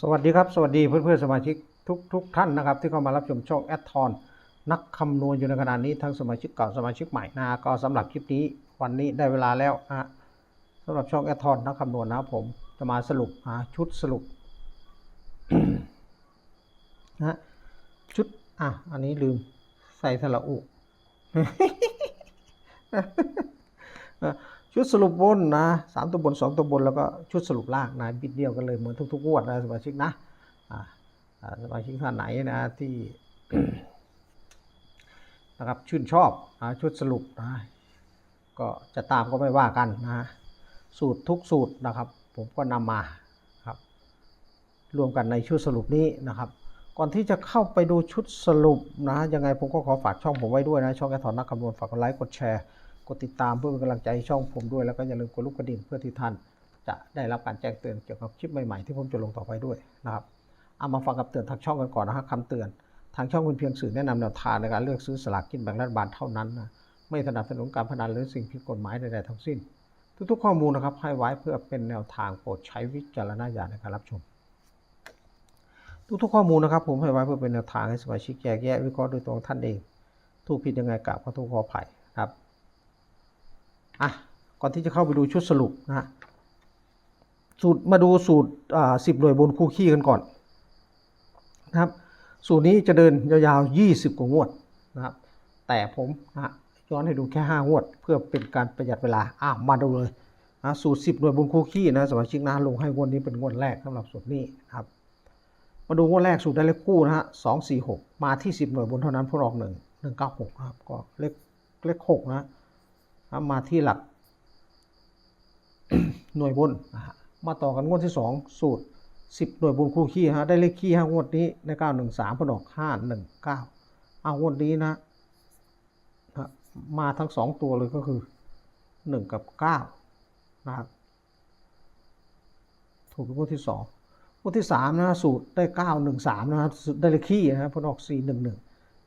สวัสดีครับ สวัสดีเพื่อนเพื่อนๆสมาชิกทุกทุกท่านนะครับ ที่เข้ามารับชมช่องแอดทอนนักคำนวณอยู่ในขณะนี้ทั้งสมาชิกเก่าสมาชิกใหม่นะก็สำหรับคลิปนี้วันนี้ได้เวลาแล้วนะฮะสำหรับช่องแอดทอนนักคำนวณนะครับผมจะมาสรุปหาชุดสรุปนะฮะชุดอะอันนี้ลืมใส่สระอุ ชุดสรุปบนนะสามตัวบนสองตัวบนแล้วก็ชุดสรุปล่างนะบิดเดียวกันเลยเหมือนทุกๆงวดนะสมาชิกนะสมาชิกท่านไหนนะที่นะครับชื่นชอบนะชุดสรุปนะก็จะตามก็ไม่ว่ากันนะสูตรทุกสูตรนะครับ ผมก็นำมาครับ รวมกันในชุดสรุปนี้นะครับ ก่อนที่จะเข้าไปดูชุดสรุปนะยังไงผมก็ขอฝากช่องผมไว้ด้วยนะ ช่องแอทอนนักคำนวณฝากกดไลค์กดแชร์ กดติดตามเพื่อเป็นกำลังใจช่องผมด้วย แล้วก็อย่าลืมกดลูกกระดิ่งเพื่อที่ท่านจะได้รับการแจ้งเตือนเกี่ยวกับคลิปใหม่ๆที่ผมจะลงต่อไปด้วยนะครับเอามาฟังคำเตือนทางช่องกันก่อนนะฮะคำเตือนทางช่องเป็นเพียงสื่อแนะนำแนวทางในการเลือกซื้อสลากกินแบ่งรัฐบาลเท่านั้นนะไม่สนับสนุนการพนันหรือสิ่งผิดกฎหมายใดๆทั้งสิ้น ทุกๆข้อมูลนะครับให้ไว้เพื่อเป็นแนวทางโปรดใช้วิจารณญาณในการรับชม ทุกๆข้อมูลนะครับ ผมให้ไว้เพื่อเป็นแนวทางให้สมาชิกแยกแยะวิเคราะห์โดยตรงท่านเอง ถูกผิดยังไงกราบขอโทษขออภัยครับ อะก่อนที่จะเข้าไปดูชุดสรุปนะฮะสูตรมาดูสูตรสิบหน่วยบนคู่ขี้กันก่อนนะครับ สูตรนี้จะเดินยาวๆ 20 กว่างวดนะครับ แต่ผมนะฮะย้อนให้ดูแค่ 5 งวด เพื่อเป็นการประหยัดเวลาอะมาดูเลยนะสูตร 10 หน่วยบนคู่ขี้นะสมาชิกนะลงให้งวดนี้เป็นงวดแรกสำหรับสูตรนี้นะครับ มาดูงวดแรกสูตรได้เลขคู่นะฮะสองสี่หกมาที่สิบหน่วยบนเท่านั้นพวกออกหนึ่งหนึ่งเก้าหกครับก็เลขเลขหกนะ มาที่หลัก หน่วยบนมาต่อกันงวดที่สองสูตรสิบหน่วยบนคู่ขี้ฮะได้เลขขี้ห้างวดนี้ในเก้าหนึ่งสามพออกห้าหนึ่งเก้าเอางวดนี้นะมาทั้งสองตัวเลยก็คือหนึ่งกับเก้านะครับถูกเป็นงวดที่สองงวดที่สามนะสูตรได้เก้าหนึ่งสามนะครับสูตรได้เลขขี้นะครับพอออกสี่หนึ่งหนึ่ง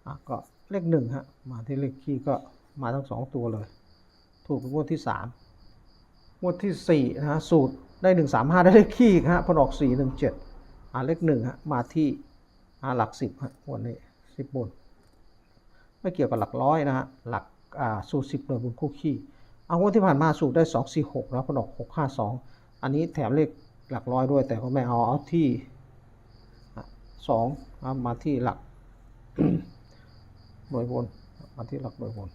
อะก็เลขหนึ่งฮะมาที่เลขขี้ก็มาทั้งสองตัวเลย ถูกเป็นงวดที่สามงวดที่สี่นะฮะสูตรได้หนึ่งสามห้าได้เลขขี้ฮะพอออกสี่หนึ่งเจ็ดอ่าเลขหนึ่งฮะมาที่อ่าหลักสิบฮะวันนี้สิบบนไม่เกี่ยวกับหลักร้อยนะฮะหลักอ่าสูตรสิบหน่วยบนคู่ขี้เอางวดที่ผ่านมาสูตรได้สองสี่หกนะพอออกหกห้าสองอันนี้แถมเลขหลักร้อยด้วยแต่ก็ไม่เอาเอาที่สองมาที่หลักหน่วยบนมาที่หลักหน่วยบน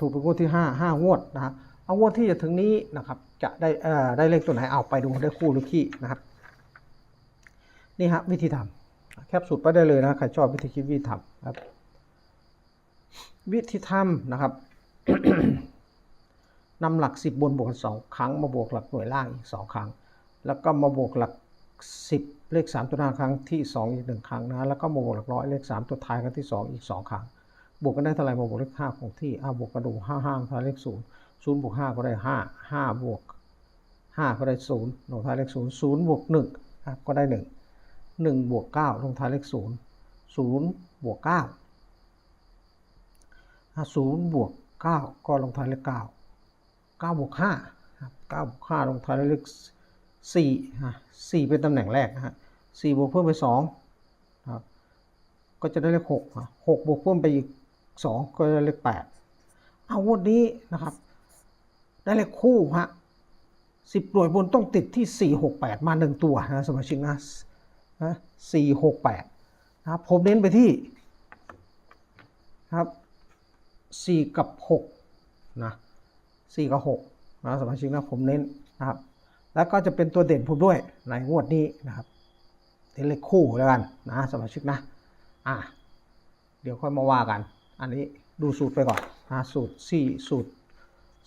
ถูกเป็นงวดที่ห้าห้างวดนะฮะเอางวดที่จะถึงนี้นะครับจะได้เอ่อได้เลขตัวไหนเอาไปดูได้คู่หรือขี้นะครับนี่ฮะวิธีทำแคปสูตรไปได้เลยนะใครชอบวิธีคิดวิธีทำครับ วิธีทำนะครับนำหลักสิบบนบวกกันสองครั้งมาบวกหลักหน่วยล่างอีกสองครั้ง แล้วก็มาบวกหลักสิบเลขสามตัวหน้าครั้งที่สองอีกหนึ่งครั้งนะแล้วก็มาบวกหลักร้อยเลขสามตัวท้ายครั้งที่สองอีกสองครั้ง บวกกันได้เท่าไหร่มาบวกเลขห้าของที่อ่าบวกกระดูกห้าห้างท้ายเลขศูนย์ศูนย์บวกห้าก็ได้ห้าห้าบวกห้าก็ได้ศูนย์ลงท้ายเลขศูนย์ศูนย์บวกหนึ่งก็ได้หนึ่งหนึ่งบวกเก้าลงท้ายเลขศูนย์ศูนย์บวกเก้าศูนย์บวกเก้าก็ลงท้ายเลขเก้าเก้าบวกห้าครับเก้าบวกห้าลงท้ายด้วยเลขสี่ฮะสี่เป็นตำแหน่งแรกนะฮะสี่บวกเพิ่มไปสองครับก็จะได้เลขหกฮะหกบวกเพิ่มไปอีก สองก็ได้เลขแปดเอางวดนี้นะครับ ได้เลขคู่ฮะสิบหน่วยบนต้องติดที่สี่หกแปดมาหนึ่งตัวนะสมาชิกนะนะสี่หกแปดนะครับผมเน้นไปที่ครับสี่กับหกนะสี่กับหกนะสมาชิกนะผมเน้นนะครับ แล้วก็จะเป็นตัวเด่นผมด้วยในงวดนี้นะครับเลขคู่แล้วกันนะสมาชิกนะ อะ เดี๋ยวค่อยมาว่ากัน อันนี้ดูสูตรไปก่อนนะสูตรสี่สูตร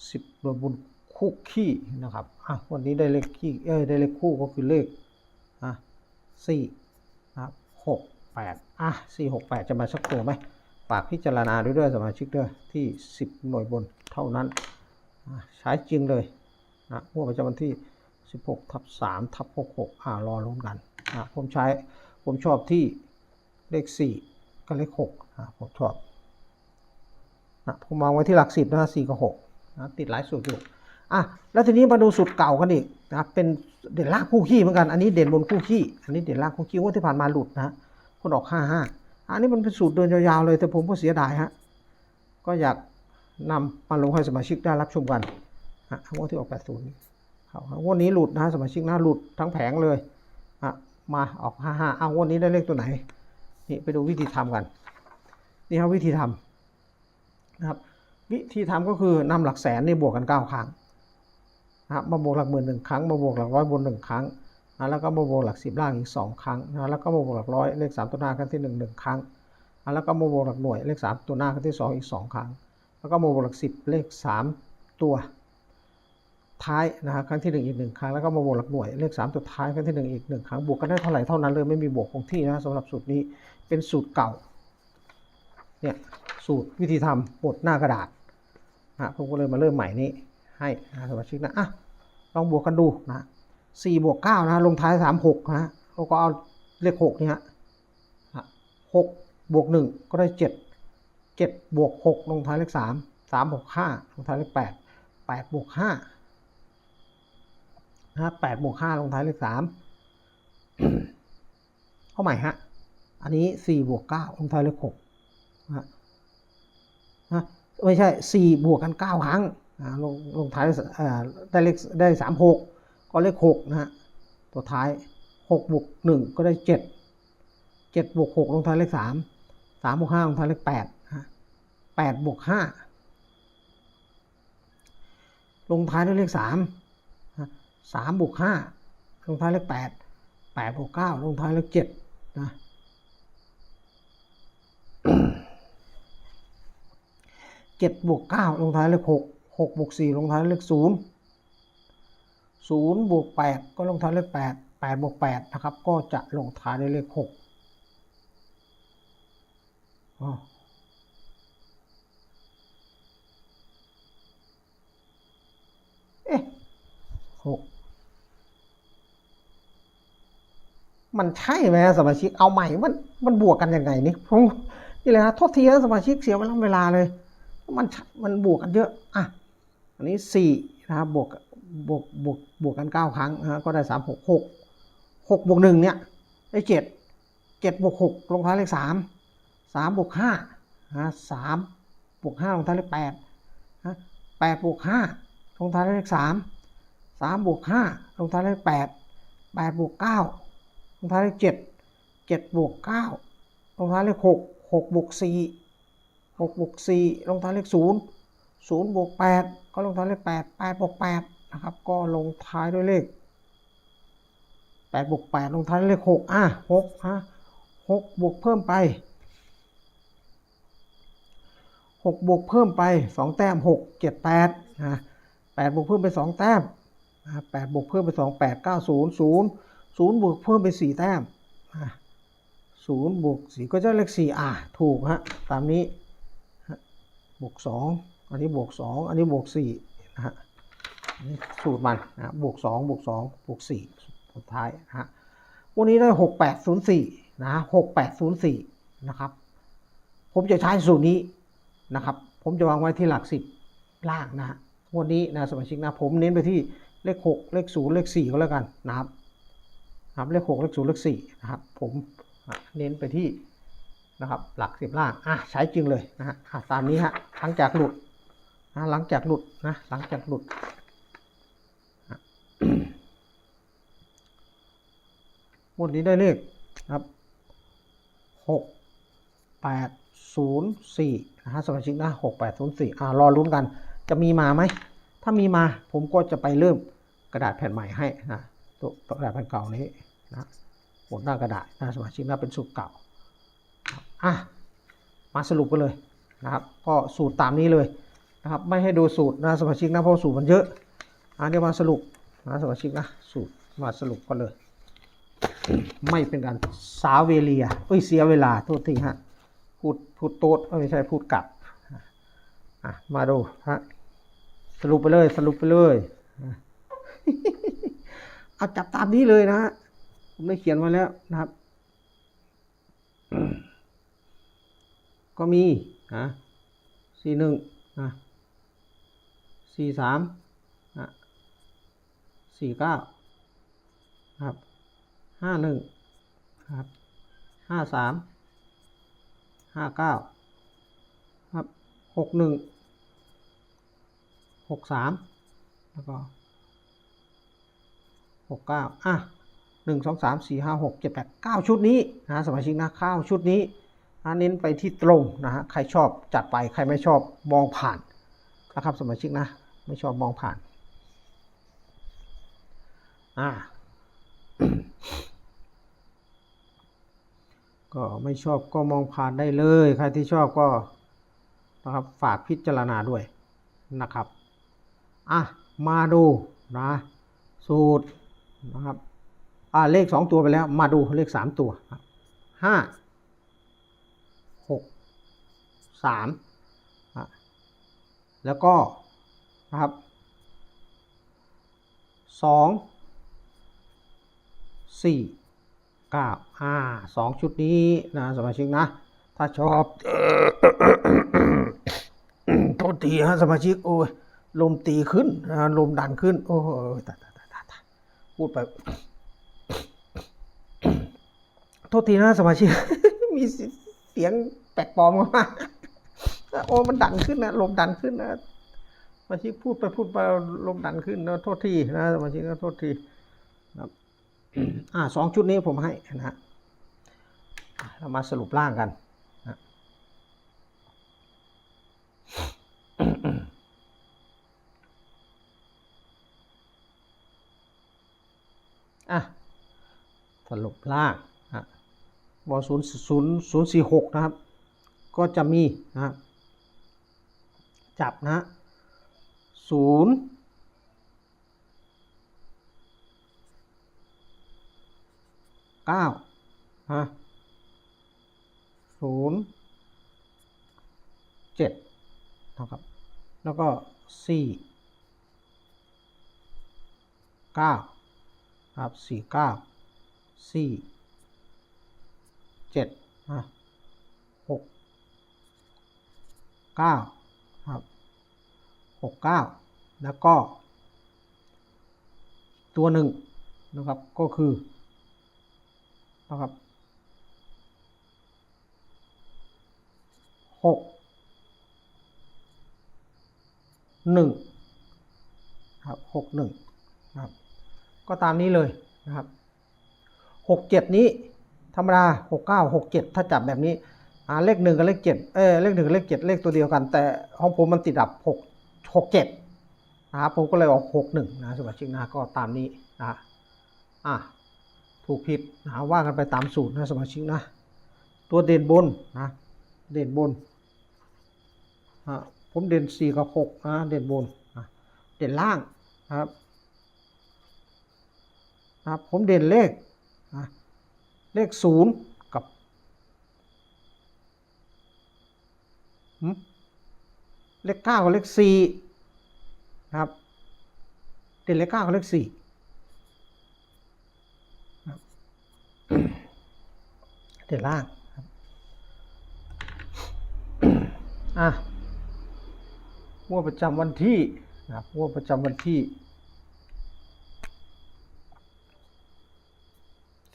สิบรวมบุญคู่ขี้นะครับอะวันนี้ได้เลขขี้เอ้ยได้เลขคู่ก็คือเลขอะสี่นะครับหกแปดอะสี่หกแปดจะมาสักตัวไหมฝากพิจารณาด้วยด้วยสมาชิกด้วยที่สิบหน่วยบนเท่านั้นใช้จริงเลยนะงวดประจำวันที่ 16ทับ3ทับ66อ่ารอลุ้นกันนะผมใช้ผมชอบที่เลข 4กับเลข6อะผมชอบ นะผมมองไว้ที่หลัก10นะ4กับ6นะติดหลายสูตรอยู่อะแล้วทีนี้มาดูสูตรเก่ากันอีกนะครับเป็นเด่นลางคู่ขี้เหมือนกันอันนี้เด่นบนคู่ขี้อันนี้เด่นลางคู่ขี้ว่าที่ผ่านมาหลุดนะคนออกห้าห้าอันนี้มันเป็นสูตรเดินยาวๆเลยแต่ผมก็เสียดายฮะก็อยากนำมาลงให้สมาชิกได้รับชมกันฮะงวดที่ออก80นี่ครับงวดนี้หลุดนะสมาชิกนะหลุดทั้งแผงเลยฮะมาออก55อ้าวงวดนี้ได้เลขตัวไหนนี่ไปดูวิธีทำกัน นี่ครับวิธีทำ นะครับ วิธีทำก็คือนำหลักแสนนี่บวกกัน 9 ครั้งนะครับมาบวกหลักหมื่นหนึ่งครั้ง มาบวกหลักร้อยบนหนึ่งครั้งนะแล้วก็มาบวกหลักสิบล่างอีกสองครั้งนะแล้วก็มาบวกหลักร้อยเลขสามตัวหน้าครั้งที่หนึ่งหนึ่งครั้งอะแล้วก็มาบวกหลักหน่วยเลข 3 ตัวหน้าครั้งที่ 2 อีก 2 ครั้ง แล้วก็มาบวกหลัก 10 เลข 3 ตัวท้ายนะฮะครั้งที่ 1 อีก 1 ครั้งแล้วก็มาบวกหลักหน่วยเลข 3 ตัวท้ายครั้งที่ 1 อีก 1 ครั้งบวกกันได้เท่าไหร่เท่านั้นเลยไม่มีบวกคงที่นะสำหรับสูตรนี้เป็นสูตรเก่าเนี่ย สูตรวิธีทำบทหน้ากระดาษนะผมก็เลยมาเริ่มใหม่นี้ให้นะสมาชิกนะอะลองบวกกันดูนะ4บวก9นะลงท้าย3 6นะแล้วก็เอาเลข6นี่ฮะหกบวกหนึ่งก็ได้เจ็ดเจ็ดบวกหกลงท้ายเลขสามสามบวกห้าลงท้ายเลขแปดแปดบวกห้านะแปดบวกห้าลงท้ายเลขสามเอาใหม่ฮะ อันนี้สี่บวกเก้าลงท้ายเลขหกนะ นะไม่ใช่สี่บวกกันเก้าครั้งลงลงท้ายได้เลขได้สามหกก็เลขหกนะฮะตัวท้ายหกบวกหนึ่งก็ได้เจ็ดเจ็ดบวกหกลงท้ายเลขสามสามบวกห้าลงท้ายเลขแปดฮะแปดบวกห้าลงท้ายด้วยเลขสามสามบวกห้าลงท้ายเลขแปดแปดบวกเก้าลงท้ายเลขเจ็ดนะ เจ็ดบวกเก้าลงท้ายเลขหกหกบวกสี่ลงท้ายเลขศูนย์ศูนย์บวกแปดก็ลงท้ายเลขแปดแปดบวกแปดนะครับ ก็จะลงท้ายด้วยเลขหกเอ๊ะหกมันใช่ไหมสมาชิกเอาใหม่มันมันบวกกันยังไงนี่ผมนี่เลยฮะโทษทีนะสมาชิกเสียเวลาเวลาเลย มันมันบวกกันเยอะอะอันนี้สี่นะครับบวกบวกบวกบวกกันเก้าครั้งนะฮะก็ได้สามหกหกหกบวกหนึ่งเนี่ยได้เจ็ดเจ็ดบวกหกลงท้ายเลขสามสามบวกห้านะสามบวกห้าลงท้ายเลขแปดนะแปดบวกห้าลงท้ายเลขสามสามบวกห้าลงท้ายเลขแปดแปดบวกเก้าลงท้ายเลขเจ็ดเจ็ดบวกเก้าลงท้ายเลขหกหกบวกสี่ หกบวกสี่ลงท้ายเลขศูนย์ศูนย์บวกแปดก็ลงท้ายเลขแปดแปดบวกแปดนะครับ ก็ลงท้ายด้วยเลขแปดบวกแปดลงท้ายเลขหกอะหกฮะหกบวกเพิ่มไปหกบวกเพิ่มไปสองแต้มหกเจ็ดแปดนะแปดบวกเพิ่มไปสองแต้มนะแปดบวกเพิ่มไปสองแปดเก้าศูนย์ศูนย์ศูนย์บวกเพิ่มไปสี่แต้มศูนย์บวกสี่ก็จะเลขสี่อะถูกฮะตามนี้ บวกสองอันนี้บวกสองอันนี้บวกสี่นะฮะนนี้สูตรมันนะบวกสองบวกสองบวกสี่สุดท้ายนะฮะวันนี้ได้หกแปดศูนย์สี่นะหกแปดศูนย์สี่นะครับ ผมจะใช้สูตรนี้นะครับ ผมจะวางไว้ที่หลักสิบล่างนะฮะวดนี้นะสมาชิกนะผมเน้นไปที่เลขหกเลขศูนย์เลขสี่ก็แล้วกันนะครับนะครับเลขหกเลขศูนย์เลขสี่นะครับ ผมเน้นไปที่ นะครับ หลักสิบล่างอะใช้จริงเลยนะฮะตามนี้ฮะหลังจากหลุดนะหลังจากหลุดนะหลังจากหลุดอะงวดนี้ได้เลขครับหกแปดศูนย์สี่นะฮะสมาชิกนะหกแปดศูนย์สี่อ่ารอลุ้นกัน จะมีมาไหม ถ้ามีมาผมก็จะไปเริ่มกระดาษแผ่นใหม่ให้นะตัวตัวกระดาษแผ่นเก่านี้นะบนหน้ากระดาษนะสมาชิกนะเป็นสูตรเก่า อะมาสรุปกันเลยนะครับก็สูตรตามนี้เลยนะครับไม่ให้ดูสูตรนะสมาชิกนะเพราะสูตรมันเยอะอะเดี๋ยวมาสรุปนะสมาชิกนะสูตรมาสรุปกันเลย ไม่เป็นการสาเวเลียเอ้ยเสียเวลาโทษทีฮะพูดพูดโต๊ดเอ้ยไม่ใช่พูดกลับอะมาดูฮะสรุปไปเลยสรุปไปเลยเอาจับตามนี้เลยนะฮะผมได้เขียนมาแล้วนะครับ ก็มีนะสี่หนึ่งนะสี่สามนะสี่เก้าครับห้าหนึ่งครับห้าสามห้าเก้าครับหกหนึ่งหกสามแล้วก็หกเก้าอะหนึ่งสองสามสี่ห้าหกเจ็ดแปดเก้าชุดนี้นะสมาชิกนะข้าวชุดนี้ เน้นไปที่ตรงนะฮะ ใครชอบจัดไป ใครไม่ชอบมองผ่านนะครับสมาชิกนะ ไม่ชอบมองผ่าน อ่า ก็ไม่ชอบก็มองผ่านได้เลย ใครที่ชอบก็นะครับฝากพิจารณาด้วยนะครับ อะ มาดูนะสูตรนะครับ อ่าเลขสองตัวไปแล้ว มาดูเลขสามตัวห้า 3แล้วก็นะครับ2 4 9อ่าสองชุดนี้นะสมาชิกนะ ถ้าชอบโทษทีฮะสมาชิกโอ้ยลมตีขึ้นลมดันขึ้น โอ้ยตาตาตาตาพูดไป โทษทีนะสมาชิก มีเสียงแปลกปลอมเข้ามา โอ้มันดันขึ้นนะลมดันขึ้นนะสมาชิกพูดไปพูดไปลมดันขึ้นนะโทษทีนะสมาชิกนะโทษทีครับอ่าสองชุดนี้ผมให้นะฮะเรามาสรุปร่างกันนะอะสรุปล่างนะบอศูนย์ศูนย์ศูนย์สี่หกนะครับ ก็จะมีนะครับ จับนะศูนย์เก้าฮะศูนย์เจ็ดนะครับ แล้วก็สี่เก้าครับสี่เก้าสี่เจ็ดอะหกเก้า 69 แล้วก็ ตัวหนึ่งนะครับก็คือนะครับหกหนึ่งครับหกหนึ่งนะครับก็ตามนี้เลยนะครับหกเจ็ดนี้ธรรมดาหกเก้าหกเจ็ดถ้าจับแบบนี้เลขหนึ่งกับเลขเจ็ดเออเลขหนึ่งกับเลขเจ็ดเลขตัวเดียวกัน แต่ของผมมันติดดับหก หกเจ็ดนะครับผมก็เลยออกหกหนึ่งนะสมาชิกนะก็ตามนี้นะอะถูกผิดนะว่ากันไปตามสูตรนะสมาชิกนะ ตัวเด่นบนนะเด่นบนอะผมเด่นสี่กับหกนะเด่นบนนะเด่นล่างนะครับนะผมเด่นเลขนะเลขศูนย์กับหึ เลขเก้ากับเลขสี่นะครับเด่นเลขเก้ากับเลขสี่นะเด่นล่างครับอะงวดประจำวันที่นะครับงวดประจำวันที่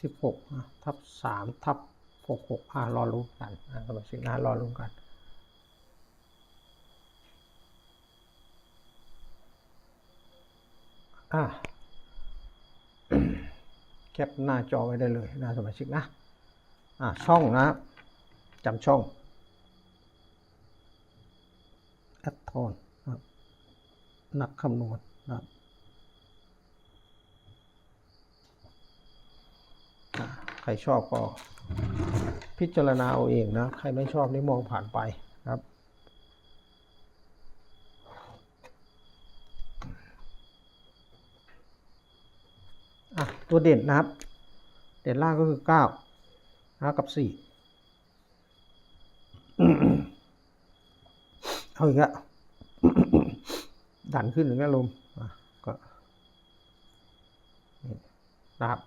สิบหกทับสามทับหกหกอ่ารอรู้กันอ่าสมาชิกนะรอรู้กัน อ่าแคปหน้าจอไว้ได้เลยนะสมาชิกนะอ่าช่องนะจำช่องแอดทอนนะนักคำนวณนะครับอะใครชอบก็พิจารณาเอาเองนะ ใครไม่ชอบนี่มองผ่านไปครับ อะตัวเด่นนะครับ เด่นล่างก็คือเก้านะกับสี่เอาอีกแล้วดันขึ้นอย่งนี้ลมอะก็นะครับ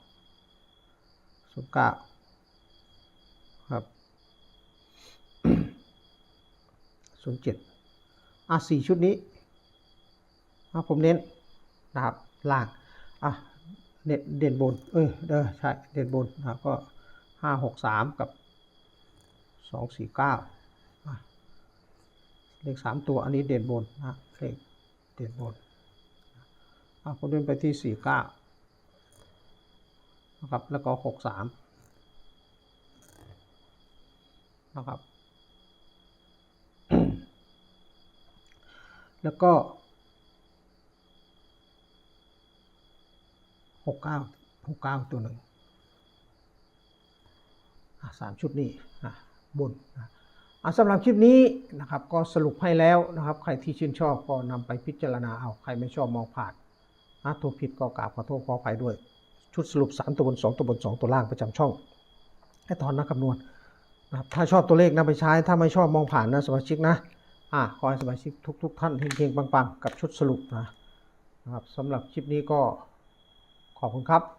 ศูนย์เก้าครับศูนย์เจ็ดอะสี่ชุดนี้อะผมเน้นนะครับล่างอะ เน็ตเด่นบน เอ้ยเด้อใช่เด่นบนนะก็ห้าหกสามกับสองสี่เก้าเลขสามตัวอันนี้เด่นบนนะเลขเด่นบนอะผมเดินไปที่สี่เก้านะครับแล้วก็หกสามนะครับ แล้วก็ หกเก้าหกเก้าตัวหนึ่งสามชุดนี้บนนะอะสำหรับคลิปนี้นะครับก็สรุปให้แล้วนะครับ ใครที่ชื่นชอบก็นำไปพิจารณาเอาใครไม่ชอบมองผ่านนะตัวผิดก็กราบขอโทษขออภัยด้วย ชุดสรุป 3 ตัวบน 2 ตัวบน 2 ตัวล่างประจำช่องให้ตอนนักคำนวณนะครับถ้าชอบตัวเลขนำไปใช้ ถ้าไม่ชอบมองผ่านนะสมาชิกนะอะขอให้สมาชิกทุก ๆ ท่านเฮงๆปังๆ กับชุดสรุปนะนะครับสำหรับคลิปนี้ก็ ขอบคุณครับ